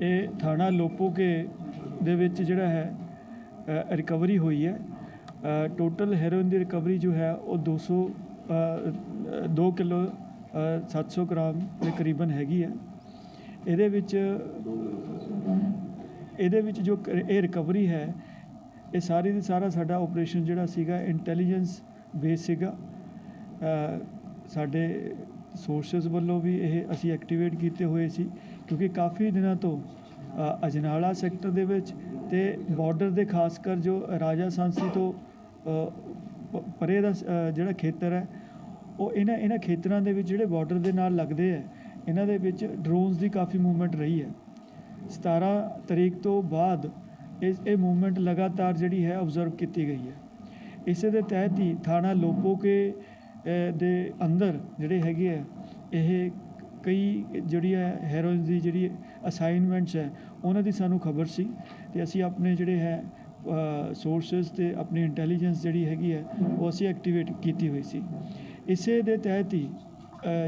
ਇਹ ਥਾਣਾ ਲੋਪੋਕੇ ਦੇ ਵਿੱਚ ਜਿਹੜਾ ਹੈ ਰਿਕਵਰੀ ਹੋਈ ਹੈ। ਟੋਟਲ ਹੈਰੋਇਨ ਦੀ ਰਿਕਵਰੀ ਜੋ ਹੈ ਉਹ 200 2 ਕਿਲੋ ਅ, 700 ਗ੍ਰਾਮ ਦੇ ਕਰੀਬਨ ਹੈਗੀ ਹੈ। ਇਹਦੇ ਵਿੱਚ ਇਹਦੇ ਵਿੱਚ ਜੋ ਇਹ ਰਿਕਵਰੀ ਹੈ ਇਹ ਸਾਰੀ ਦੀ ਸਾਰਾ ਸਾਡਾ ਆਪਰੇਸ਼ਨ ਜਿਹੜਾ ਸੀਗਾ ਇੰਟੈਲੀਜੈਂਸ ਬੇਸ ਸੀਗਾ। ਸਾਡੇ ਸੋਰਸਸ ਵੱਲੋਂ ਵੀ ਇਹ ਅਸੀਂ ਐਕਟੀਵੇਟ ਕੀਤੇ ਹੋਏ ਸੀ। ਕਿਉਂਕਿ ਕਾਫੀ ਦਿਨਾਂ ਤੋਂ ਅਜਨਾਲਾ ਸੈਕਟਰ ਦੇ ਵਿੱਚ ਤੇ ਬਾਰਡਰ ਦੇ ਖਾਸ ਕਰ ਜੋ ਰਾਜਾ ਸਾਂਸੀ ਤੋਂ ਪਰੇ ਦਾ ਜਿਹੜਾ ਖੇਤਰ ਹੈ ਉਹ ਇਹਨਾਂ ਇਹਨਾਂ ਖੇਤਰਾਂ ਦੇ ਵਿੱਚ ਜਿਹੜੇ ਬਾਰਡਰ ਦੇ ਨਾਲ ਲੱਗਦੇ ਹੈ ਇਹਨਾਂ ਦੇ ਵਿੱਚ ਡਰੋਨਸ ਦੀ ਕਾਫੀ ਮੂਵਮੈਂਟ ਰਹੀ ਹੈ। 17 ਤਰੀਕ ਤੋਂ ਬਾਅਦ ਇਸ ਇਹ ਮੂਵਮੈਂਟ ਲਗਾਤਾਰ ਜਿਹੜੀ ਹੈ ਆਬਜ਼ਰਵ ਕੀਤੀ ਗਈ ਹੈ। ਇਸੇ ਦੇ ਤਹਿਤ ਹੀ ਥਾਣਾ ਲੋਪੋਕੇ ਅ, ਦੇ ਅੰਦਰ ਜਿਹੜੇ ਹੈਗੇ ਆ ਇਹ ਕਈ ਜਿਹੜੀ ਹੈ ਹੈਰੋਇਨ ਦੀ ਜਿਹੜੀ ਅਸਾਈਨਮੈਂਟਸ ਹੈ ਉਹਨਾਂ ਦੀ ਸਾਨੂੰ ਖਬਰ ਸੀ ਤੇ ਅਸੀਂ ਆਪਣੇ ਜਿਹੜੇ ਹੈ ਸੋਰਸਸ ਤੇ ਆਪਣੀ ਇੰਟੈਲੀਜੈਂਸ ਜਿਹੜੀ ਹੈਗੀ ਹੈ ਉਹ ਅਸੀਂ ਐਕਟੀਵੇਟ ਕੀਤੀ ਹੋਈ ਸੀ। ਇਸੇ ਦੇ ਤਹਿਤ ਹੀ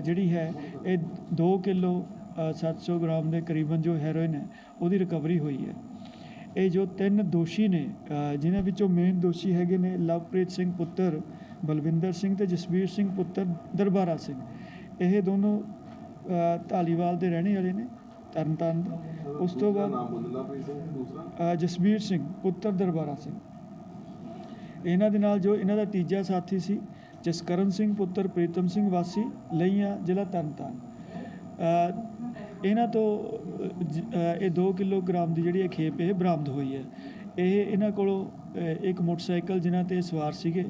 ਜਿਹੜੀ ਹੈ ਇਹ 2 ਕਿਲੋ ਅ, 700 ਗ੍ਰਾਮ ਦੇ ਕਰੀਬਨ ਜੋ ਹੈਰੋਇਨ ਹੈ ਉਹਦੀ ਰਿਕਵਰੀ ਹੋਈ ਹੈ। ਇਹ ਜੋ ਤਿੰਨ ਦੋਸ਼ੀ ਨੇ ਜਿਨ੍ਹਾਂ ਵਿੱਚੋਂ ਮੇਨ ਦੋਸ਼ੀ ਹੈਗੇ ਨੇ ਲਵਪ੍ਰੀਤ ਸਿੰਘ ਪੁੱਤਰ ਬਲਵਿੰਦਰ ਸਿੰਘ ਤੇ ਜਸਵੀਰ ਸਿੰਘ ਪੁੱਤਰ ਦਰਬਾਰਾ ਸਿੰਘ। ਇਹ ਦੋਨੋਂ ਧਾਲੀਵਾਲ ਦੇ ਰਹਿਣੇ ਵਾਲੇ ਨੇ ਤਰਨਤਾਰਨ ਦੇ। ਉਸ ਤੋਂ ਬਾਅਦ ਪ੍ਰੀਤ ਸਿੰਘ ਪੁੱਤਰ ਦਰਬਾਰਾ ਸਿੰਘ। ਇਹਨਾਂ ਦੇ ਨਾਲ ਜੋ ਇਹਨਾਂ ਦਾ ਤੀਜਾ ਸਾਥੀ ਸੀ ਜਸਕਰਨ ਸਿੰਘ ਪੁੱਤਰ ਪ੍ਰੀਤਮ ਸਿੰਘ ਵਾਸੀ ਲਈਆਂ ਜ਼ਿਲ੍ਹਾ ਤਰਨਤਾਰਨ। ਅ, ਇਹਨਾਂ ਤੋਂ ਇਹ 2 ਕਿਲੋਗ੍ਰਾਮ ਦੀ ਜਿਹੜੀ ਇਹ ਖੇਪ ਇਹ ਬਰਾਮਦ ਹੋਈ ਹੈ। ਇਹ ਇਹਨਾਂ ਕੋਲੋਂ ਇੱਕ ਮੋਟਰਸਾਈਕਲ ਜਿਨ੍ਹਾਂ ਤੇ ਸਵਾਰ ਸੀਗੇ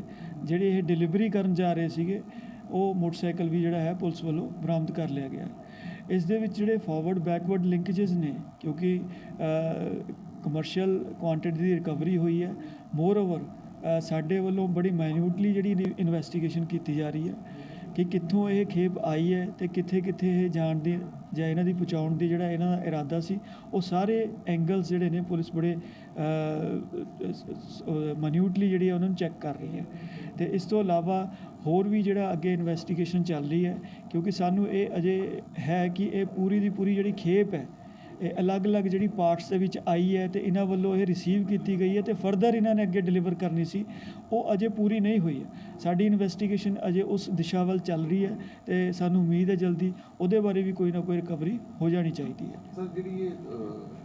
ਜਿਹੜੇ ਇਹ ਡਿਲੀਵਰੀ ਕਰਨ ਜਾ ਰਹੇ ਸੀਗੇ ਉਹ ਮੋਟਰਸਾਈਕਲ ਵੀ ਜਿਹੜਾ ਹੈ ਪੁਲਿਸ ਵੱਲੋਂ ਬਰਾਮਦ ਕਰ ਲਿਆ ਗਿਆ ਇਸ ਦੇ ਵਿੱਚ ਜਿਹੜੇ ਫਾਰਵਰਡ ਬੈਕਵਰਡ ਲਿੰਕੇजेस ਨੇ, ਕਿਉਂਕਿ ਕਮਰਸ਼ੀਅਲ ਕੁਆਂਟੀਟੀ ਦੀ ਰਿਕਵਰੀ ਹੋਈ ਹੈ। ਮੋਰ ਓਵਰ ਸਾਡੇ ਵੱਲੋਂ ਬੜੀ ਮਾਈਨਿਊਟਲੀ ਜਿਹੜੀ ਇਨਵੈਸਟੀਗੇਸ਼ਨ ਕੀਤੀ ਜਾ ਰਹੀ ਹੈ। ਕਿ ਕਿੱਥੋਂ ਇਹ ਖੇਪ ਆਈ ਹੈ ਤੇ ਕਿੱਥੇ ਕਿੱਥੇ ਇਹ ਜਾਣ ਦੀ ਜਾਂ ਇਹਨਾਂ ਦੀ ਪਹੁੰਚਾਉਣ ਦੀ ਜਿਹੜਾ ਇਹਨਾਂ ਦਾ ਇਰਾਦਾ ਸੀ, ਉਹ ਸਾਰੇ ਐਂਗਲਸ ਜਿਹੜੇ ਨੇ ਪੁਲਿਸ ਬੜੇ ਮਨਿਊਟਲੀ ਜਿਹੜੀ ਹੈ ਉਹਨਾਂ ਨੂੰ ਚੈੱਕ ਕਰ ਰਹੀ ਹੈ। ਤੇ ਇਸ ਤੋਂ ਇਲਾਵਾ ਹੋਰ ਵੀ ਜਿਹੜਾ ਅੱਗੇ ਇਨਵੈਸਟੀਗੇਸ਼ਨ ਚੱਲ ਰਹੀ ਹੈ, ਕਿਉਂਕਿ ਸਾਨੂੰ ਇਹ ਅਜੇ ਹੈ ਕਿ ਇਹ ਪੂਰੀ ਦੀ ਪੂਰੀ ਜਿਹੜੀ ਖੇਪ ਹੈ ਅਲੱਗ-ਅਲੱਗ ਜਿਹੜੀ ਪਾਰਟਸ ਦੇ ਵਿੱਚ ਆਈ ਹੈ ਤੇ ਇਹਨਾਂ ਵੱਲੋਂ ਇਹ ਰਿਸੀਵ ਕੀਤੀ ਗਈ ਹੈ ਤੇ ਫਰਦਰ ਇਹਨਾਂ ਨੇ ਅੱਗੇ ਡਿਲੀਵਰ ਕਰਨੀ ਸੀ, ਉਹ ਅਜੇ ਪੂਰੀ ਨਹੀਂ ਹੋਈ ਹੈ। ਸਾਡੀ ਇਨਵੈਸਟੀਗੇਸ਼ਨ ਅਜੇ ਉਸ ਦਿਸ਼ਾ ਵੱਲ ਚੱਲ ਰਹੀ ਹੈ ਤੇ ਸਾਨੂੰ ਉਮੀਦ ਹੈ ਜਲਦੀ ਉਹਦੇ ਬਾਰੇ ਵੀ ਕੋਈ ਨਾ ਕੋਈ ਰਿਕਵਰੀ ਹੋ ਜਾਣੀ ਚਾਹੀਦੀ ਹੈ। ਸਰ, ਜਿਹੜੀ ਇਹ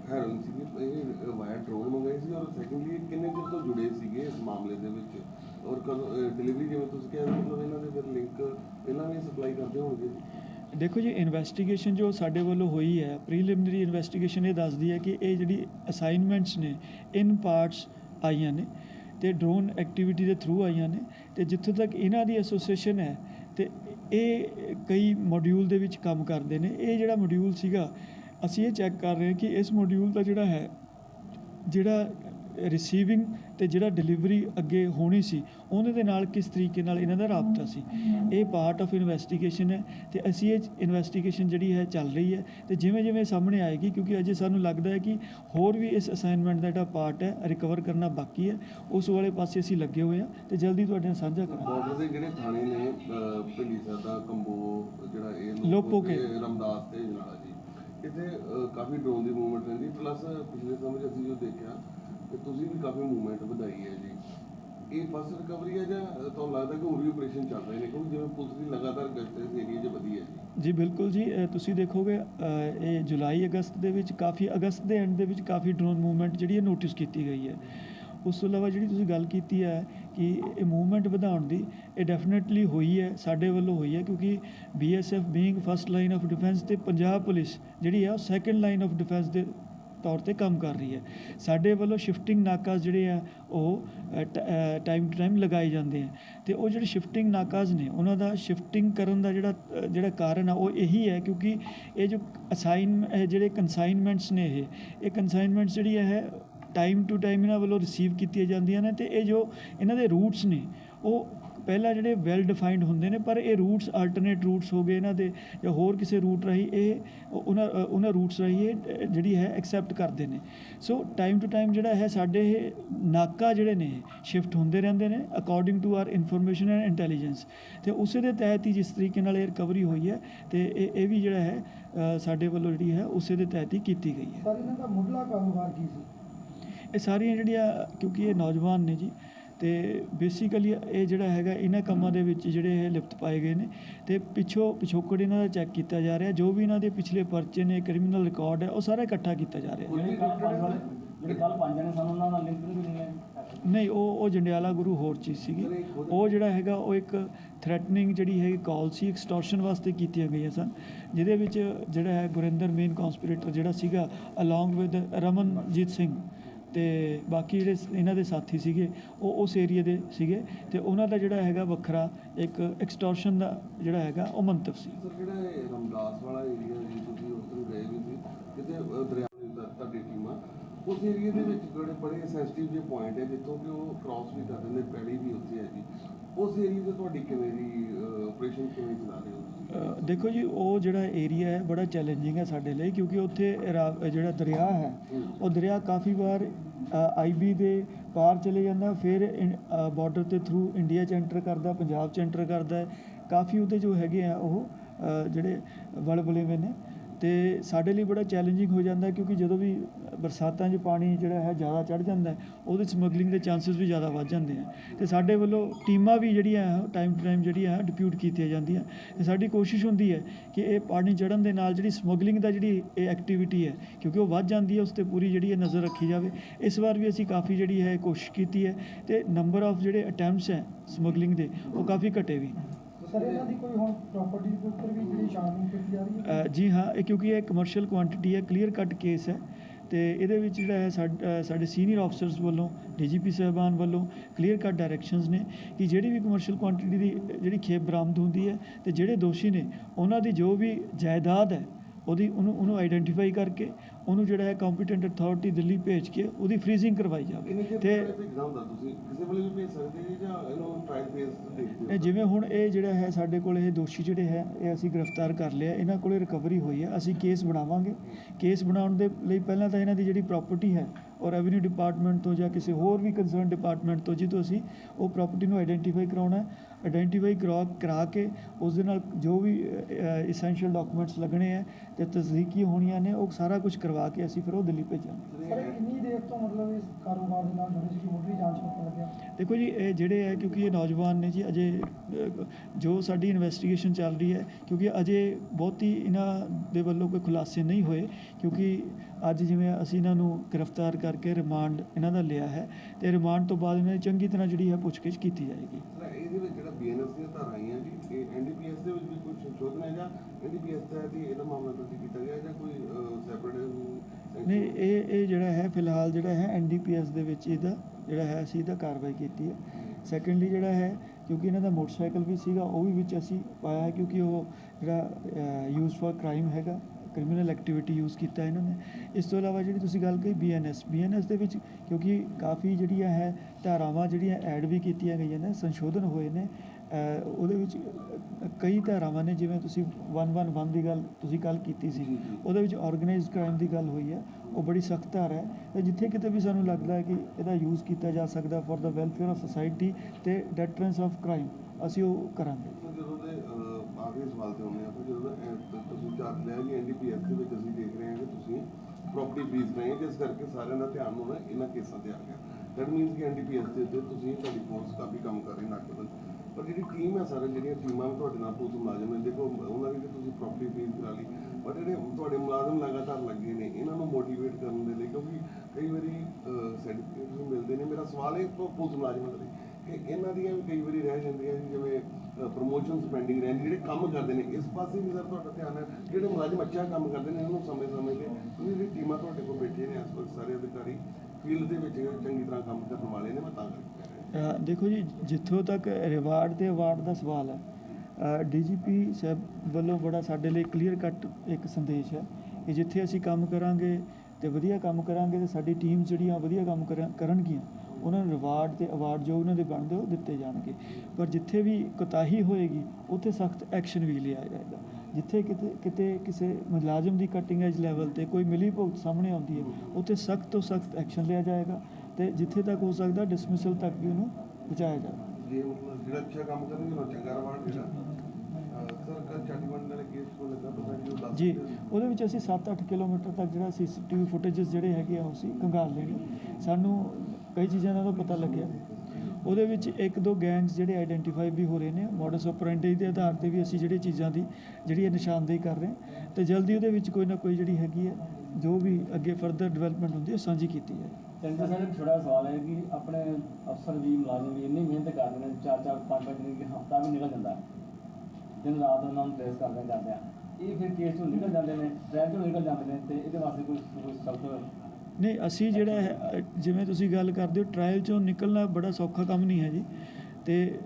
ਹੈਰੋਇਨ ਸੀਗੀ, ਇਹ ਵਾਇਆ ਡਰੋਨ ਮੰਗਾਈ ਸੀ ਔਰ ਸੈਕੰਡਲੀ ਕਿੰਨੇ ਚਿਰ ਤੋਂ ਜੁੜੇ ਸੀਗੇ ਇਸ ਮਾਮਲੇ ਦੇ ਵਿੱਚ? ਔਰ ਡਿਲੀਵਰੀ ਜਿਵੇਂ ਤੁਸੀਂ ਕਹਿ ਮਤਲਬ ਇਹਨਾਂ ਦੇ ਫਿਰ ਲਿੰਕ ਪਹਿਲਾਂ ਵੀ ਸਪਲਾਈ ਕਰਦੇ ਹੋਣਗੇ ਦੇਖੋ ਜੀ ਇਨਵੈਸਟੀਗੇਸ਼ਨ ਜੋ ਸਾਡੇ ਵੱਲੋਂ ਹੋਈ ਹੈ ਪ੍ਰੀਲਿਮਿਨਰੀ ਇਨਵੈਸਟੀਗੇਸ਼ਨ ਇਹ ਦੱਸਦੀ ਹੈ ਕਿ ਇਹ ਜਿਹੜੀ ਅਸਾਈਨਮੈਂਟਸ ਨੇ ਇਨ ਪਾਰਟਸ ਆਈਆਂ ਨੇ ਤੇ ਡਰੋਨ ਐਕਟੀਵਿਟੀ ਦੇ ਥਰੂ ਆਈਆਂ ਨੇ ਤੇ ਜਿੱਥੋਂ ਤੱਕ ਇਹਨਾਂ ਦੀ ਐਸੋਸੀਏਸ਼ਨ ਹੈ ਤੇ ਇਹ ਕਈ ਮੋਡਿਊਲ ਦੇ ਵਿੱਚ ਕੰਮ ਕਰਦੇ ਨੇ। ਇਹ ਜਿਹੜਾ ਮੋਡਿਊਲ ਸੀਗਾ, ਅਸੀਂ ਇਹ ਚੈੱਕ ਕਰ ਰਹੇ ਹਾਂ ਕਿ ਇਸ ਮੋਡਿਊਲ ਦਾ ਜਿਹੜਾ ਹੈ, ਜਿਹੜਾ ਰਿਸੀਵਿੰਗ ਤੇ ਜਿਹੜਾ ਡਿਲੀਵਰੀ ਅੱਗੇ ਹੋਣੀ ਸੀ ਉਹਦੇ ਦੇ ਨਾਲ ਕਿਸ ਤਰੀਕੇ ਨਾਲ ਇਹਨਾਂ ਦਾ ਰਾਬਤਾ ਸੀ? ਇਹ ਪਾਰਟ ਆਫ ਇਨਵੈਸਟੀਗੇਸ਼ਨ ਹੈ ਤੇ ਅਸੀਂ ਇਹ ਇਨਵੈਸਟੀਗੇਸ਼ਨ ਜਿਹੜੀ ਹੈ ਚੱਲ ਰਹੀ ਹੈ ਤੇ ਜਿਵੇਂ ਜਿਵੇਂ ਸਾਹਮਣੇ ਆਏਗੀ ਕਿਉਂਕਿ ਅਜੇ ਸਾਨੂੰ ਲੱਗਦਾ ਹੈ ਕਿ ਹੋਰ ਵੀ ਇਸ ਅਸਾਈਨਮੈਂਟ ਦਾ ਜਿਹੜਾ ਪਾਰਟ ਹੈ ਰਿਕਵਰ ਕਰਨਾ ਬਾਕੀ ਹੈ ਉਸ ਵਾਲੇ ਪਾਸੇ ਅਸੀਂ ਲੱਗੇ ਹੋਏ ਹਾਂ ਤੇ ਜਲਦੀ ਤੁਹਾਡੇ ਨਾਲ ਸਾਂਝਾ ਕਰਾਂਗੇ। ਬਾਰਡਰ ਦੇ ਜਿਹੜੇ ਥਾਣੇ ਨੇ ਭਿੰਡੀ ਸਾਦਾ ਕੰਬੋ ਜਿਹੜਾ ਇਹ ਲੋਪੋਕੇ। ਤੇ ਰਮਦਾਸ ਤੇ ਜਨਾਲਾ ਜੀ? ਅਹ, ਕਾਫੀ ਡਰੋਨ ਦੀ ਮੂਵਮੈਂਟ ਰਹਿੰਦੀ ਪਲੱਸ ਪਿਛਲੇ ਸਮੇਂ ਅਸੀਂ ਜੋ ਦੇਖਿਆ ਕਿ ਤੁਸੀਂ ਵੀ ਕਾਫੀ ਮੂਵਮੈਂਟ ਵਧਾਈ ਹੈ ਜੀ। ਇਹ ਫਸਟ ਰਿਕਵਰੀ ਹੈ ਜਾਂ ਤੁਹਾਨੂੰ ਲੱਗਦਾ ਕਿ ਹੋਰ ਵੀ ਆਪਰੇਸ਼ਨ ਚੱਲ ਰਹੇ ਨੇ? ਕਿਉਂਕਿ ਜਿਵੇਂ ਪੁਲਿਸ ਦੀ ਲਗਾਤਾਰ ਗਸ਼ਤ ਇਸ ਏਰੀਆ 'ਚ ਵਧੀ ਹੈ ਜੀ। ਬਿਲਕੁਲ ਜੀ। ਤੁਸੀਂ ਦੇਖੋਗੇ ਇਹ ਜੁਲਾਈ, ਅਗਸਤ ਦੇ ਵਿੱਚ ਕਾਫੀ, ਅਗਸਤ ਦੇ ਐਂਡ ਦੇ ਵਿੱਚ ਕਾਫੀ ਡਰੋਨ ਮੂਵਮੈਂਟ ਜਿਹੜੀ ਹੈ ਨੋਟਿਸ ਕੀਤੀ ਗਈ ਹੈ। ਉਸ ਤੋਂ ਇਲਾਵਾ ਜਿਹੜੀ ਤੁਸੀਂ ਗੱਲ ਕੀਤੀ ਹੈ ਕਿ ਇਹ ਮੂਵਮੈਂਟ ਵਧਾਉਣ ਦੀ, ਇਹ ਡੈਫੀਨਿਟਲੀ ਹੋਈ ਹੈ, ਸਾਡੇ ਵੱਲੋਂ ਹੋਈ ਹੈ, ਕਿਉਂਕਿ BSF being first line of defence ਤੇ ਪੰਜਾਬ ਪੁਲਿਸ ਜਿਹੜੀ ਹੈ ਉਹ ਸੈਕੰਡ ਲਾਈਨ ਆਫ ਡਿਫੈਂਸ ਦੇ ਤੌਰ ਤੇ ਕੰਮ ਕਰ ਰਹੀ ਹੈ। ਸਾਡੇ ਵੱਲੋਂ ਸ਼ਿਫਟਿੰਗ ਨਾਕਾਜ਼ ਜਿਹੜੇ ਆ, ਉਹ ਟਾਈਮ ਟੂ ਟਾਈਮ ਲਗਾਏ ਜਾਂਦੇ ਆ। ਤੇ ਉਹ ਜਿਹੜੇ ਸ਼ਿਫਟਿੰਗ ਨਾਕਾਜ਼ ਨੇ, ਉਹਨਾਂ ਦਾ ਸ਼ਿਫਟਿੰਗ ਕਰਨ ਦਾ ਜਿਹੜਾ ਜਿਹੜਾ ਕਾਰਨ ਆ, ਉਹ ਇਹੀ ਹੈ ਕਿਉਂਕਿ ਇਹ ਜੋ ਅਸਾਈਨ ਜਿਹੜੇ ਕਨਸਾਈਨਮੈਂਟਸ ਨੇ ਇਹ ਇਹ ਕਨਸਾਈਨਮੈਂਟਸ ਜਿਹੜੀ ਹੈ ਟਾਈਮ ਟੂ ਟਾਈਮ ਇਹਨਾਂ ਵੱਲੋਂ ਰਿਸੀਵ ਕੀਤੀਆਂ ਜਾਂਦੀਆਂ ਨੇ ਤੇ ਇਹ ਜੋ ਇਹਨਾਂ ਦੇ ਰੂਟਸ ਨੇ, ਉਹ ਪਹਿਲਾਂ ਜਿਹੜੇ ਵੈਲ ਡਿਫਾਈਨਡ ਹੁੰਦੇ ਨੇ ਪਰ ਇਹ ਰੂਟਸ ਆਲਟਰਨੇਟ ਰੂਟਸ ਹੋ ਗਏ ਇਹਨਾਂ ਦੇ ਜਾਂ ਹੋਰ ਕਿਸੇ ਰੂਟ ਰਾਹੀਂ ਇਹ ਉਹ- ਉਹਨਾਂ ਉਹਨਾਂ ਰੂਟਸ ਰਾਹੀਂ ਇਹ ਜਿਹੜੀ ਹੈ ਐਕਸੈਪਟ ਕਰਦੇ ਨੇ। ਸੋ ਟਾਈਮ ਟੂ ਟਾਈਮ ਜਿਹੜਾ ਹੈ ਸਾਡੇ ਇਹ ਨਾਕਾ ਜਿਹੜੇ ਨੇ ਸ਼ਿਫਟ ਹੁੰਦੇ ਰਹਿੰਦੇ ਨੇ according to our information and intelligence ਤੇ ਉਸੇ ਦੇ ਤਹਿਤ ਹੀ ਜਿਸ ਤਰੀਕੇ ਨਾਲ ਇਹ ਰਿਕਵਰੀ ਹੋਈ ਹੈ ਤੇ ਇਹ ਇਹ ਵੀ ਜਿਹੜਾ ਹੈ ਸਾਡੇ ਵੱਲੋਂ ਜਿਹੜੀ ਹੈ ਉਸੇ ਦੇ ਤਹਿਤ ਹੀ ਕੀਤੀ ਗਈ ਹੈ। ਸਰ ਇਹਨਾਂ ਦਾ ਮੁੱਢਲਾ ਕਾਰੋਬਾਰ ਕੀ ਸੀ? ਇਹ ਸਾਰੀਆਂ ਜਿਹੜੀਆਂ ਕਿਉਂਕਿ ਇਹ ਨੌਜਵਾਨ ਨੇ ਜੀ ਤੇ ਬੇਸਿਕਲੀ ਇਹ ਜਿਹੜਾ ਹੈਗਾ ਇਹਨਾਂ ਕੰਮਾਂ ਦੇ ਵਿੱਚ ਜਿਹੜੇ ਇਹ ਲਿਪਤ ਪਾਏ ਗਏ ਨੇ ਤੇ ਪਿੱਛੋਂ ਪਿਛੋਕੜ ਇਹਨਾਂ ਦਾ ਚੈੱਕ ਕੀਤਾ ਜਾ ਰਿਹਾ ਜੋ ਵੀ ਇਹਨਾਂ ਦੇ ਪਿਛਲੇ ਪਰਚੇ ਨੇ ਕ੍ਰਿਮੀਨਲ ਰਿਕਾਰਡ ਹੈ ਉਹ ਸਾਰਾ ਇਕੱਠਾ ਕੀਤਾ ਜਾ ਰਿਹਾ। ਜਿਹੜੇ ਕੱਲ ਪੰਜ ਵਾਲੇ ਜਿਹੜੇ ਕੱਲ ਪੰਜ ਜਣੇ ਸਨ ਉਹਨਾਂ ਨਾਲ ਲਿੰਕ ਵੀ ਨਹੀਂ ਹੈ। ਨਹੀਂ ਉਹ ਉਹ ਜੰਡਿਆਲਾ ਗੁਰੂ ਹੋਰ ਚੀਜ਼ ਸੀਗੀ। ਉਹ ਜਿਹੜਾ ਹੈਗਾ ਉਹ ਇੱਕ ਥ੍ਰੈਟਨਿੰਗ ਜਿਹੜੀ ਹੈ ਕਾਲ ਸੀ ਐਕਸਟੋਰਸ਼ਨ ਵਾਸਤੇ ਕੀਤੀਆਂ ਗਈਆਂ ਸਨ ਜਿਹਦੇ ਵਿੱਚ ਜਿਹੜਾ ਹੈ ਗੁਰਿੰਦਰ ਮੇਨ ਕਨਸਪੀਰੇਟਰ ਜਿਹੜਾ ਸੀਗਾ ਅਲੋਂਗ ਵਿਦ ਰਮਨਜੀਤ ਸਿੰਘ। ਤੇ ਬਾਕੀ ਜਿਹੜੇ ਇਹਨਾਂ ਦੇ ਸਾਥੀ ਸੀਗੇ, ਉਹ ਉਸ ਏਰੀਆ ਦੇ ਸੀਗੇ ਤੇ ਉਹਨਾਂ ਦਾ ਜਿਹੜਾ ਹੈਗਾ ਵੱਖਰਾ ਇੱਕ ਐਕਸਟੋਰਸ਼ਨ ਦਾ ਜਿਹੜਾ ਹੈਗਾ ਉਹ ਮੰਤਵ ਸੀ। ਸਰ ਜਿਹੜਾ ਇਹ ਰਮਦਾਸ ਵਾਲਾ ਏਰੀਆ ਜੀ, ਤੁਸੀਂ ਉਸ ਗਏ ਵੀ ਸੀ? ਕਿਤੇ ਦਰਿਆ ਦੇ ਤੁਹਾਡੀ ਟੀਮਾਂ? ਉਸ ਏਰੀਆ ਦੇ ਵਿੱਚ ਜਿਹੜੇ ਬੜੇ ਸੈਂਸਿਟਿਵ ਜਿਹੇ ਪੁਆਇੰਟ ਹੈ ਜਿੱਥੋਂ ਕਿ ਉਹ ਕ੍ਰਾਸ ਵੀ ਕਰ ਦਿੰਦੇ ਪੈੜੀ ਵੀ ਉੱਥੇ ਹੈ ਜੀ। ਉਸ ਏਰੀਆ ਤੇ ਤੁਹਾਡੀ ਕਿਵੇਂ ਦੀ ਆਪਰੇਸ਼ਨ ਕਿਵੇਂ ਚਲਾ ਰਹੇ ਹੋ ਦੇਖੋ ਜੀ ਉਹ ਜਿਹੜਾ ਏਰੀਆ ਹੈ ਬੜਾ ਚੈਲੰਜਿੰਗ ਹੈ ਸਾਡੇ ਲਈ ਕਿਉਂਕਿ ਉੱਥੇ ਜਿਹੜਾ ਦਰਿਆ ਹੈ ਉਹ ਦਰਿਆ ਕਾਫੀ ਵਾਰ ਆਈਬੀ ਦੇ ਪਾਰ ਚਲੇ ਜਾਂਦਾ ਫਿਰ ਬਾਰਡਰ ਤੇ ਥਰੂ ਇੰਡੀਆ ਚ ਐਂਟਰ ਕਰਦਾ ਪੰਜਾਬ ਚ ਐਂਟਰ ਕਰਦਾ ਕਾਫੀ ਉਹਦੇ ਜੋ ਹੈਗੇ ਆ ਉਹ ਜਿਹੜੇ ਵਲਵਲੇ ਨੇ ਤੇ ਸਾਡੇ ਲਈ ਬੜਾ ਚੈਲੰਜਿੰਗ ਹੋ ਜਾਂਦਾ ਕਿਉਂਕਿ ਜਦੋਂ ਵੀ ਬਰਸਾਤਾਂ 'ਚ ਪਾਣੀ ਜਿਹੜਾ ਹੈ ਜ਼ਿਆਦਾ ਚੜ ਜਾਂਦਾ ਹੈ, ਉਹਦੇ ਸਮਗਲਿੰਗ ਦੇ ਚਾਂਸਸ ਵੀ ਜ਼ਿਆਦਾ ਵੱਧ ਜਾਂਦੇ ਆ। ਤੇ ਸਾਡੇ ਵੱਲੋਂ ਟੀਮਾਂ ਵੀ ਜਿਹੜੀਆਂ ਹੈ ਟਾਈਮ ਟੂ ਟਾਈਮ ਜਿਹੜੀ ਹੈ ਡਿਪਿਊਟ ਕੀਤੀਆਂ ਜਾਂਦੀਆਂ। ਤੇ ਸਾਡੀ ਕੋਸ਼ਿਸ਼ ਹੁੰਦੀ ਹੈ ਕਿ ਇਹ ਪਾਣੀ ਚੜਨ ਦੇ ਨਾਲ ਜਿਹੜੀ ਸਮਗਲਿੰਗ ਦਾ ਜਿਹੜੀ ਇਹ ਐਕਟੀਵਿਟੀ ਹੈ, ਕਿਉਂਕਿ ਉਹ ਵੱਧ ਜਾਂਦੀ ਹੈ, ਉਸ ਤੇ ਪੂਰੀ ਜਿਹੜੀ ਹੈ ਨਜ਼ਰ ਰੱਖੀ ਜਾਵੇ। ਇਸ ਵਾਰ ਵੀ ਅਸੀਂ ਕਾਫੀ ਜਿਹੜੀ ਹੈ ਕੋਸ਼ਿਸ਼ ਕੀਤੀ ਹੈ ਤੇ ਨੰਬਰ ਆਫ ਜਿਹੜੇ ਅਟੈਂਪਟਸ ਹੈ ਸਮਗਲਿੰਗ ਦੇ, ਉਹ ਕਾਫੀ ਘਟੇ ਵੀ। ਸਰ, ਇਹਨਾਂ ਦੀ ਕੋਈ ਹੁਣ ਪ੍ਰਾਪਰਟੀ ਦੇ ਉੱਪਰ ਵੀ ਜਿਹੜੀ ਛਾਨਬੀਨ ਕੀਤੀ ਜਾ ਰਹੀ ਹੈ? ਜੀ ਹਾਂ, ਇਹ ਕਿਉਂਕਿ ਇਹ ਕਮਰਸ਼ੀਅਲ ਕੁਆਂਟੀਟੀ ਹੈ ਕਲੀਅਰ ਕੱਟ ਕੇਸ ਹੈ। ਤੇ ਇਹਦੇ ਵਿੱਚ ਜਿਹੜਾ ਹੈ ਸਾਡ- ਸਾਡੇ ਸੀਨੀਅਰ ਆਫਸਰਸ ਵੱਲੋਂ, ਡੀਜੀਪੀ ਸਾਹਿਬਾਨ ਵੱਲੋਂ ਕਲੀਅਰ ਕੱਟ ਡਾਇਰੈਕਸ਼ਨਸ ਨੇ ਕਿ ਜਿਹੜੀ ਵੀ ਕਮਰਸ਼ੀਅਲ ਕੁਆਂਟੀਟੀ ਦੀ ਜਿਹੜੀ ਖੇਪ ਬਰਾਮਦ ਹੁੰਦੀ ਹੈ ਤੇ ਜਿਹੜੇ ਦੋਸ਼ੀ ਨੇ, ਉਹਨਾਂ ਦੀ ਜੋ ਵੀ ਜਾਇਦਾਦ ਹੈ ਉਹਦੀ ਉਹਨੂੰ ਉਹਨੂੰ ਆਈਡੈਂਟੀਫਾਈ ਕਰਕੇ ਉਹਨੂੰ ਜਿਹੜਾ ਹੈ ਕੰਪੀਟੈਂਟ ਅਥਾਰਟੀ ਦਿੱਲੀ ਭੇਜ ਕੇ ਉਹਦੀ ਫ੍ਰੀਜ਼ਿੰਗ ਕਰਵਾਈ ਜਾਵੇ। ਤੇ ਇਹ ਜਿਵੇਂ ਹੁਣ ਇਹ ਜਿਹੜਾ ਹੈ ਸਾਡੇ ਕੋਲ ਇਹ ਦੋਸ਼ੀ ਜਿਹੜੇ ਹੈ ਇਹ ਅਸੀਂ ਗ੍ਰਿਫਤਾਰ ਕਰ ਲਿਆ ਇਹਨਾਂ ਕੋਲੇ ਰਿਕਵਰੀ ਹੋਈ ਹੈ ਅਸੀਂ ਕੇਸ ਬਣਾਵਾਂਗੇ। ਕੇਸ ਬਣਾਉਣ ਦੇ ਲਈ ਪਹਿਲਾਂ ਤਾਂ ਇਹਨਾਂ ਦੀ ਜਿਹੜੀ ਪ੍ਰਾਪਰਟੀ ਹੈ ਔਰ ਰੈਵਨਿਊ ਡਿਪਾਰਟਮੈਂਟ ਤੋਂ ਜਾਂ ਕਿਸੇ ਹੋਰ ਵੀ ਕੰਸਰਨ ਡਿਪਾਰਟਮੈਂਟ ਤੋਂ ਜਿੱਦੋਂ ਅਸੀਂ ਉਹ ਪ੍ਰਾਪਰਟੀ ਨੂੰ ਆਈਡੈਂਟੀਫਾਈ ਕਰਾਉਣਾ ਆਈਡੈਂਟੀਫਾਈ ਕਰਾ ਕਰਾ ਕੇ ਉਸ ਦੇ ਨਾਲ ਜੋ ਵੀ ਇਸੈਂਸ਼ੀਅਲ ਡਾਕੂਮੈਂਟਸ ਲੱਗਣੇ ਆ ਤੇ ਤਸਦੀਕੀ ਹੋਣੀਆਂ ਨੇ ਉਹ ਸਾਰਾ ਕੁਝ ਕਰਵਾ ਕੇ ਅਸੀਂ ਫਿਰ ਉਹ ਦਿੱਲੀ ਭੇਜਾਂਗੇ। ਸਰ ਇਹ ਕਿੰਨੀ ਦੇਰ ਤੋਂ ਮਤਲਬ ਇਸ ਕਾਰੋਬਾਰ ਦੇ ਨਾਲ ਜੁੜੇ ਸੀ ਕਿ ਮੁੱਢਲੀ ਜਾਂਚ ਪਤਾ ਲੱਗਿਆ? ਦੇਖੋ ਜੀ ਇਹ ਜਿਹੜੇ ਹੈ ਕਿਉਂਕਿ ਇਹ ਨੌਜਵਾਨ ਨੇ ਜੀ ਅਜੇ ਜੋ ਸਾਡੀ ਇਨਵੈਸਟੀਗੇਸ਼ਨ ਚੱਲ ਰਹੀ ਹੈ ਕਿਉਂਕਿ ਅਜੇ ਬਹੁਤੀ ਇਹਨਾਂ ਦੇ ਵੱਲੋਂ ਕੋਈ ਖੁਲਾਸੇ ਨਹੀਂ ਹੋਏ ਕਿਉਂਕਿ ਅੱਜ ਜਿਵੇਂ ਅਸੀਂ ਇਹਨਾਂ ਨੂੰ ਗ੍ਰਿਫਤਾਰ ਕਰਕੇ ਰਿਮਾਂਡ ਇਹਨਾਂ ਦਾ ਲਿਆ ਹੈ ਤੇ ਰਿਮਾਂਡ ਤੋਂ ਬਾਅਦ ਇਹਨਾਂ ਦੀ ਚੰਗੀ ਤਰ੍ਹਾਂ ਜਿਹੜੀ ਹੈ ਪੁੱਛਗਿੱਛ ਕੀਤੀ ਜਾਏਗੀ। ਇਹਦੇ ਵਿੱਚ ਜਿਹੜਾ ਬੀਐਨਐਸ ਦੀਆਂ ਧਾਰਾਂ ਆਈਆਂ ਜੀ, ਇਹ ਐਨਡੀਪੀਐਸ ਦੇ ਵਿੱਚ ਵੀ ਕੋਈ ਸੰਸ਼ੋਧਨ ਹੈ ਜਾਂ ਐਨਡੀਪੀਐਸ ਦਾ ਦੀ ਇਹਦਾ ਮਾਮਲਾ ਦਰਜ ਕੀਤਾ ਗਿਆ ਜਾਂ ਕੋਈ ਸੈਪਰੇਟ ਨਹੀਂ, ਇਹ ਇਹ ਜਿਹੜਾ ਹੈ, ਫਿਲਹਾਲ ਜਿਹੜਾ ਹੈ ਐਨਡੀਪੀਐਸ ਦੇ ਵਿੱਚ ਇਹਦਾ ਜਿਹੜਾ ਹੈ, ਅਸੀਂ ਇਹਦਾ ਕਾਰਵਾਈ ਕੀਤੀ ਹੈ। ਸੈਕੰਡਲੀ ਜਿਹੜਾ ਹੈ, ਕਿਉਂਕਿ ਇਹਨਾਂ ਦਾ ਮੋਟਰਸਾਈਕਲ ਵੀ ਸੀਗਾ, ਉਹ ਵੀ ਵਿੱਚ ਅਸੀਂ ਪਾਇਆ ਹੈ ਕਿਉਂਕਿ ਉਹ ਜਿਹੜਾ ਯੂਜ਼ ਫॉर ਕ੍ਰਾਈਮ ਹੈਗਾ। ਕ੍ਰਿਮੀਨਲ ਐਕਟੀਵਿਟੀ ਯੂਜ਼ ਕੀਤਾ ਇਹਨਾਂ ਨੇ। ਇਸ ਤੋਂ ਇਲਾਵਾ ਜਿਹੜੀ ਤੁਸੀਂ ਗੱਲ ਕਹੀ ਬੀਐਨਐਸ ਬੀਐਨਐਸ ਦੇ ਵਿੱਚ ਕਿਉਂਕਿ ਕਾਫੀ ਜਿਹੜੀਆਂ ਹੈ ਧਾਰਾਵਾਂ ਜਿਹੜੀਆਂ ਐਡ ਵੀ ਕੀਤੀਆਂ ਗਈਆਂ ਨੇ ਸੰਸ਼ੋਧਨ ਹੋਏ ਨੇ ਉਹਦੇ ਵਿੱਚ ਕਈ ਧਾਰਾਵਾਂ ਨੇ ਜਿਵੇਂ ਤੁਸੀਂ 111 ਦੀ ਗੱਲ ਤੁਸੀਂ ਕੱਲ ਕੀਤੀ ਸੀ। ਉਹਦੇ ਵਿੱਚ ਆਰਗੇਨਾਈਜ਼ਡ ਕ੍ਰਾਈਮ ਦੀ ਗੱਲ ਹੋਈ ਹੈ। ਉਹ ਬੜੀ ਸਖਤ ਧਾਰਾ ਹੈ। ਤੇ ਜਿੱਥੇ ਕਿਤੇ ਵੀ ਸਾਨੂੰ ਲੱਗਦਾ ਹੈ ਕਿ ਇਹਦਾ ਯੂਜ਼ ਕੀਤਾ ਜਾ ਸਕਦਾ for the welfare of society ਤੇ ਡੈਟਰੈਂਸ ਆਫ ਕ੍ਰਾਈਮ ਅਸੀਂ ਉਹ ਕਰਾਂਗੇ। ਜਦੋਂ ਸਵਾਲ ਤੇ ਆਉਂਦੇ ਆਪਾਂ ਜਦੋਂ ਇਹ ਤੁਸੀਂ ਚਾਰ ਲਿਆ ਕਿ ਐਨਡੀਪੀਐਸ ਦੇ ਵਿੱਚ ਅਸੀਂ ਦੇਖ ਰਹੇ ਹਾਂ ਕਿ ਤੁਸੀਂ ਪ੍ਰਾਪਰਟੀ ਫੀਸ ਰਹੇ ਹੋ, ਜਿਸ ਕਰਕੇ ਸਾਰਿਆਂ ਦਾ ਧਿਆਨ ਹੋਣਾ ਇਹਨਾਂ ਕੇਸਾਂ ਤੇ ਆ ਗਿਆ। ਦੈਟ ਮੀਨਸ ਕਿ ਐਨਡੀਪੀਐਸ ਦੇ ਉੱਤੇ ਤੁਸੀਂ ਤੁਹਾਡੀ ਫੋਰਸ ਕਾਫੀ ਕੰਮ ਕਰ ਰਹੀ ਨਾਕੇਬੰਦ ਪਰ ਜਿਹੜੀ ਟੀਮ ਹੈ ਸਾਰੇ ਜਿਹੜੀਆਂ ਟੀਮਾਂ ਤੁਹਾਡੇ ਨਾਲ ਪੁਲਿਸ ਮੁਲਾਜ਼ਮ ਨੇ, ਦੇਖੋ, ਉਹਨਾਂ ਦੀ ਤੁਸੀਂ ਪ੍ਰਾਪਰਟੀ ਫੀਸ ਕਰਾ ਲਈ। ਪਰ ਜਿਹੜੇ ਤੁਹਾਡੇ ਮੁਲਾਜ਼ਮ ਲਗਾਤਾਰ ਲੱਗੇ ਨੇ, ਇਹਨਾਂ ਨੂੰ ਮੋਟੀਵੇਟ ਕਰਨ ਦੇ ਲਈ, ਕਿਉਂਕਿ ਕਈ ਵਾਰੀ ਸਰਟੀਫਿਕੇਟ ਮਿਲਦੇ ਨੇ। ਮੇਰਾ ਸਵਾਲ ਹੈ ਪੁਲਿਸ ਮੁਲਾਜ਼ਮਾਂ ਦੇ ਲਈ ਇਹਨਾਂ ਦੀਆਂ ਵੀ ਕਈ ਵਾਰੀ ਰਹਿ ਜਾਂਦੀਆਂ ਜੀ ਜਿਵੇਂ ਪ੍ਰੋਮੋਸ਼ਨਸ ਪੈਂਡਿੰਗ ਰਹਿੰਦੇ ਜਿਹੜੇ ਕੰਮ ਕਰਦੇ ਨੇ, ਇਸ ਪਾਸੇ ਵੀ ਸਰ ਤੁਹਾਡਾ ਧਿਆਨ ਹੈ, ਜਿਹੜੇ ਮੁਲਾਜ਼ਮ ਅੱਛਾ ਕੰਮ ਕਰਦੇ ਨੇ ਇਹਨਾਂ ਨੂੰ ਸਮੇਂ-ਸਮੇਂ ਤੇ ਤੁਸੀਂ ਜਿਹੜੀ ਟੀਮਾਂ ਤੁਹਾਡੇ ਕੋਲ ਬੈਠੇ ਨੇ, ਇਸ ਵਕਤ ਸਾਰੇ ਅਧਿਕਾਰੀ ਫੀਲਡ ਦੇ ਵਿੱਚ ਚੰਗੀ ਤਰ੍ਹਾਂ ਕੰਮ ਕਰਨ ਵਾਲੇ ਨੇ, ਮੈਂ ਤਾਂ ਕਰਕੇ ਦੇਖੋ ਜੀ, ਜਿੱਥੋਂ ਤੱਕ ਰਿਵਾਰਡ ਤੇ ਅਵਾਰਡ ਦਾ ਸਵਾਲ ਹੈ ਡੀਜੀਪੀ ਸਾਹਿਬ ਵੱਲੋਂ ਬੜਾ ਸਾਡੇ ਲਈ ਕਲੀਅਰ ਕੱਟ ਇੱਕ ਸੰਦੇਸ਼ ਹੈ ਕਿ ਜਿੱਥੇ ਅਸੀਂ ਕੰਮ ਕਰਾਂਗੇ ਤੇ ਵਧੀਆ ਕੰਮ ਕਰਾਂਗੇ ਤੇ ਸਾਡੀ ਟੀਮ ਜਿਹੜੀਆਂ, ਵਧੀਆ ਕੰਮ ਕਰਾਂ- ਕਰਨਗੀਆਂ। ਉਹਨਾਂ ਨੂੰ ਰਿਵਾਰਡ ਤੇ ਅਵਾਰਡ ਜੋ ਉਹਨਾਂ ਦੇ ਬਣਦੇ ਉਹ ਦਿੱਤੇ ਜਾਣਗੇ। ਪਰ ਜਿੱਥੇ ਵੀ ਕੋਤਾਹੀ ਹੋਏਗੀ ਉੱਥੇ ਸਖਤ ਐਕਸ਼ਨ ਵੀ ਲਿਆ ਜਾਏਗਾ। ਜਿੱਥੇ ਕਿਤੇ ਕਿਤੇ ਕਿਸੇ ਮੁਲਾਜ਼ਮ ਦੀ ਕਟਿੰਗ ਐਜ ਲੈਵਲ ਤੇ ਕੋਈ ਮਿਲੀ ਭੁਗਤ ਸਾਹਮਣੇ ਆਉਂਦੀ ਹੈ ਉੱਥੇ ਸਖਤ ਤੋਂ ਸਖਤ ਐਕਸ਼ਨ ਲਿਆ ਜਾਏਗਾ ਤੇ ਜਿੱਥੇ ਤੱਕ ਹੋ ਸਕਦਾ ਡਿਸਮਿਸਲ ਤੱਕ ਵੀ ਉਹਨੂੰ ਪਹੁੰਚਾਇਆ ਜਾਏਗਾ ਜੇ ਜਿਹੜਾ ਅੱਛਾ ਕੰਮ ਚੰਗਾ ਰਵਾਰਡ। ਉਹਦੇ ਵਿੱਚ ਅਸੀਂ 7-8 ਕਿਲੋਮੀਟਰ ਤੱਕ ਜਿਹੜਾ ਸੀਸੀਟੀਵੀ ਫੁਟੇजेस ਜਿਹੜੇ ਹੈਗੇ ਆ ਉਹ ਸੀ ਕੰਗਾਲ ਲੈਣੇ। ਸਾਨੂੰ ਕਈ ਚੀਜ਼ਾਂ ਦਾ ਤਾਂ ਪਤਾ ਲੱਗਿਆ। ਉਹਦੇ ਵਿੱਚ ਇੱਕ ਦੋ ਗੈਂਗਸ ਜਿਹੜੇ ਆਈਡੈਂਟੀਫਾਈ ਵੀ ਹੋ ਰਹੇ ਨੇ ਮੋਡਸ ਆਪਰੈਂਡੀ ਦੇ ਆਧਾਰ ਤੇ ਵੀ ਅਸੀਂ ਜਿਹੜੀ ਚੀਜ਼ਾਂ ਦੀ, ਜਿਹੜੀ ਇਹ ਨਿਸ਼ਾਨਦੇਹੀ ਕਰ ਰਹੇ ਹਾਂ। ਤੇ ਜਲਦੀ ਉਹਦੇ ਵਿੱਚ ਕੋਈ ਨਾ ਕੋਈ ਜਿਹੜੀ ਹੈਗੀ ਹੈ, ਜੋ ਵੀ ਅੱਗੇ ਫਰਦਰ ਡਿਵੈਲਪਮੈਂਟ ਹੁੰਦੀ ਹੈ ਸਾਂਝੀ ਕੀਤੀ ਹੈ ਚੰਗਾ ਸਰ ਇੱਕ ਛੋਟਾ ਸਵਾਲ ਹੈ ਕਿ ਆਪਣੇ ਅਫਸਰ ਵੀ ਮੁਲਾਜ਼ਮ ਵੀ ਇੰਨੀ ਮਿਹਨਤ ਕਰਦੇ ਨੇ, ਚਾਰ ਚਾਰ ਪੰਜ ਪੰਜ ਦਿਨ ਕਿ ਹਫਤਾ ਵੀ ਨਿਕਲ ਜਾਂਦਾ ਦਿਨ ਰਾਤ ਉਹਨਾਂ ਨੂੰ ਟ੍ਰੇਸ ਕਰਦੇ ਜਾਂਦੇ ਆ। ਇਹ ਫਿਰ ਕੇਸ ਤੋਂ ਨਿਕਲ ਜਾਂਦੇ ਨੇ ਟ੍ਰੈਕ ਤੋਂ ਨਿਕਲ ਜਾਂਦੇ ਨੇ ਤੇ ਇਹਦੇ ਵਾਸਤੇ ਕੋਈ ਕੋਈ ਸਖਤ ਨਹੀਂ, ਅਸੀਂ ਜਿਹੜਾ ਹੈ, ਜਿਵੇਂ ਤੁਸੀਂ ਗੱਲ ਕਰਦੇ ਹੋ ਟ੍ਰਾਇਲ ਚੋਂ ਨਿਕਲਣਾ ਬੜਾ ਸੌਖਾ ਕੰਮ ਨਹੀਂ ਹੈ ਜੀ। ਤੇ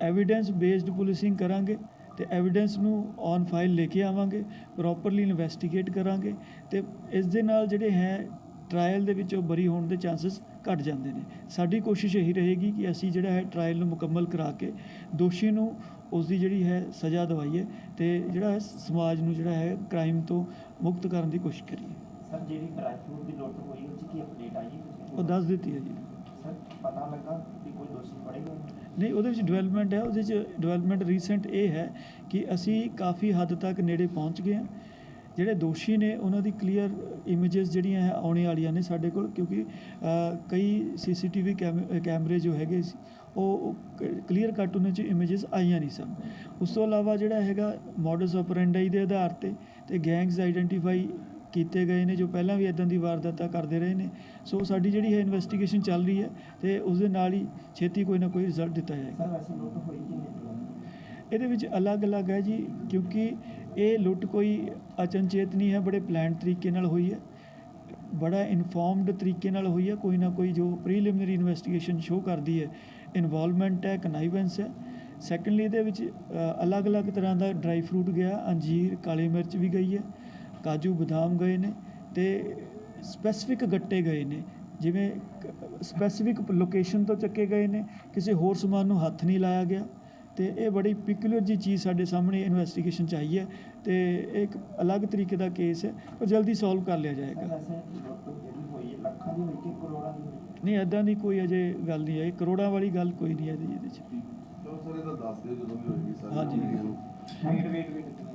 ਐਵੀਡੈਂਸ ਬੇਸਡ ਪੁਲਿਸਿੰਗ ਕਰਾਂਗੇ ਤੇ ਐਵੀਡੈਂਸ ਨੂੰ ਔਨ ਫਾਈਲ ਲੈ ਕੇ ਆਵਾਂਗੇ ਪ੍ਰੋਪਰਲੀ ਇਨਵੈਸਟੀਗੇਟ ਕਰਾਂਗੇ ਤੇ ਇਸ ਦੇ ਨਾਲ ਜਿਹੜੇ ਹੈ ਟ੍ਰਾਇਲ ਦੇ ਵਿੱਚ ਉਹ ਬਰੀ ਹੋਣ ਦੇ ਚਾਂਸਸ ਘਟ ਜਾਂਦੇ ਨੇ। ਸਾਡੀ ਕੋਸ਼ਿਸ਼ ਇਹੀ ਰਹੇਗੀ ਕਿ ਅਸੀਂ ਜਿਹੜਾ ਹੈ ਟ੍ਰਾਇਲ ਨੂੰ ਮੁਕੰਮਲ ਕਰਾ ਕੇ ਦੋਸ਼ੀ ਨੂੰ ਉਸ ਦੀ ਜਿਹੜੀ ਹੈ, ਸਜ਼ਾ ਦਵਾਈਏ ਤੇ ਜਿਹੜਾ ਸਮਾਜ ਨੂੰ ਜਿਹੜਾ ਹੈ ਕ੍ਰਾਈਮ ਤੋਂ ਮੁਕਤ ਕਰਨ ਦੀ ਕੋਸ਼ਿਸ਼ ਕਰੀਏ। ਉਹ ਦੱਸ ਦਿੱਤੀ ਹੈ ਜੀ। ਨਹੀਂ ਉਹਦੇ ਵਿੱਚ ਡਿਵੈਲਪਮੈਂਟ ਹੈ ਉਹਦੇ ਵਿੱਚ ਡਿਵੈਲਪਮੈਂਟ ਰੀਸੈਂਟ ਇਹ ਹੈ ਕਿ ਅਸੀਂ ਕਾਫੀ ਹੱਦ ਤੱਕ ਨੇੜੇ ਪਹੁੰਚ ਗਏ ਹਾਂ। ਜਿਹੜੇ ਦੋਸ਼ੀ ਨੇ ਉਹਨਾਂ ਦੀ ਕਲੀਅਰ ਇਮੇजेस ਜਿਹੜੀਆਂ ਹੈ ਆਉਣੇ ਵਾਲੀਆਂ ਨੇ ਸਾਡੇ ਕੋਲ ਕਿਉਂਕਿ ਅ, ਕਈ ਸੀਸੀਟੀਵੀ ਕੈਮਰੇ ਜੋ ਹੈਗੇ ਸੀ ਉਹ ਕਲੀਅਰ ਕੱਟ ਉਹਨਾਂ 'ਚ ਇਮੇजेस ਆਈਆਂ ਨਹੀਂ ਸਨ। ਉਸ ਤੋਂ ਇਲਾਵਾ ਜਿਹੜਾ ਹੈਗਾ ਮੋਡਸ ਆਪਰੈਂਡਾਈ ਦੇ ਆਧਾਰ ਤੇ ਤੇ ਗੈਂਗਸ ਆਈਡੈਂਟੀਫਾਈ ਕੀਤੇ ਗਏ ਨੇ ਜੋ ਪਹਿਲਾਂ ਵੀ ਇਦਾਂ ਦੀ ਵਾਰਦਾਤਾਂ ਕਰਦੇ ਰਹੇ ਨੇ। ਸੋ ਸਾਡੀ ਜਿਹੜੀ ਹੈ ਇਨਵੈਸਟੀਗੇਸ਼ਨ ਚੱਲ ਰਹੀ ਹੈ ਤੇ ਉਸ ਦੇ ਨਾਲ ਹੀ ਛੇਤੀ ਕੋਈ ਨਾ ਕੋਈ ਰਿਜ਼ਲਟ ਦਿੱਤਾ ਜਾਏਗਾ। ਇਹਦੇ ਵਿੱਚ ਅਲੱਗ-ਅਲੱਗ ਹੈ ਜੀ ਕਿਉਂਕਿ ਇਹ ਲੁੱਟ ਕੋਈ ਅਚਨਚੇਤ ਨਹੀਂ ਹੈ ਬੜੇ ਪਲਾਨ ਤਰੀਕੇ ਨਾਲ ਹੋਈ ਹੈ। ਬੜਾ ਇਨਫੋਰਮਡ ਤਰੀਕੇ ਨਾਲ ਹੋਈ ਹੈ ਕੋਈ ਨਾ ਕੋਈ ਜੋ ਪ੍ਰੀਲਿਮਿਨਰੀ ਇਨਵੈਸਟੀਗੇਸ਼ਨ ਸ਼ੋ ਕਰਦੀ ਹੈ। ਇਨਵੋਲਵਮੈਂਟ ਹੈ ਕਨਾਈਵੈਂਸ ਹੈ। ਸੈਕੰਡਲੀ ਇਹਦੇ ਵਿੱਚ ਅਲੱਗ-ਅਲੱਗ ਤਰ੍ਹਾਂ ਦਾ ਡਰਾਈ ਫਰੂਟ ਗਿਆ ਅੰਜੀਰ ਕਾਲੀ ਮਿਰਚ ਵੀ ਗਈ ਹੈ। ਕਾਜੂ ਬਦਾਮ ਗਏ ਨੇ ਤੇ ਸਪੈਸੀਫਿਕ ਗੱਟੇ ਗਏ ਨੇ। ਜਿਵੇਂ ਸਪੈਸੀਫਿਕ ਲੋਕੇਸ਼ਨ ਤੋਂ ਚੱਕੇ ਗਏ ਨੇ ਕਿਸੇ ਹੋਰ ਸਮਾਨ ਨੂੰ ਹੱਥ ਨਹੀਂ ਲਾਇਆ ਗਿਆ ਤੇ ਇਹ ਬੜੀ ਪਿਕੂਲਰ ਜੀ ਚੀਜ਼ ਸਾਡੇ ਸਾਹਮਣੇ ਇਨਵੈਸਟੀਗੇਸ਼ਨ ਚਾਹੀਏ ਤੇ ਇਹ ਇੱਕ ਅਲੱਗ ਤਰੀਕੇ ਦਾ ਕੇਸ ਹੈ ਉਹ ਜਲਦੀ ਸੋਲਵ ਕਰ ਲਿਆ ਜਾਏਗਾ। ਨਹੀਂ ਐਦਾਂ ਦੀ ਕੋਈ ਅਜੇ ਗੱਲ ਨਹੀਂ ਹੈ ਕਰੋੜਾਂ ਵਾਲੀ ਗੱਲ ਕੋਈ ਨਹੀਂ ਹੈ ਇਹਦੇ ਇਹਦੇ 'ਚ। ਚਲੋ ਸਰ ਇਹਦਾ ਦੱਸ ਦਿਓ ਜਦੋਂ ਵੀ ਹੋਏਗੀ ਸਾਰੀ ਹਾਂਜੀ। media ਨੂੰ ਵੇਟ ਵੇਟ ਵੇਟ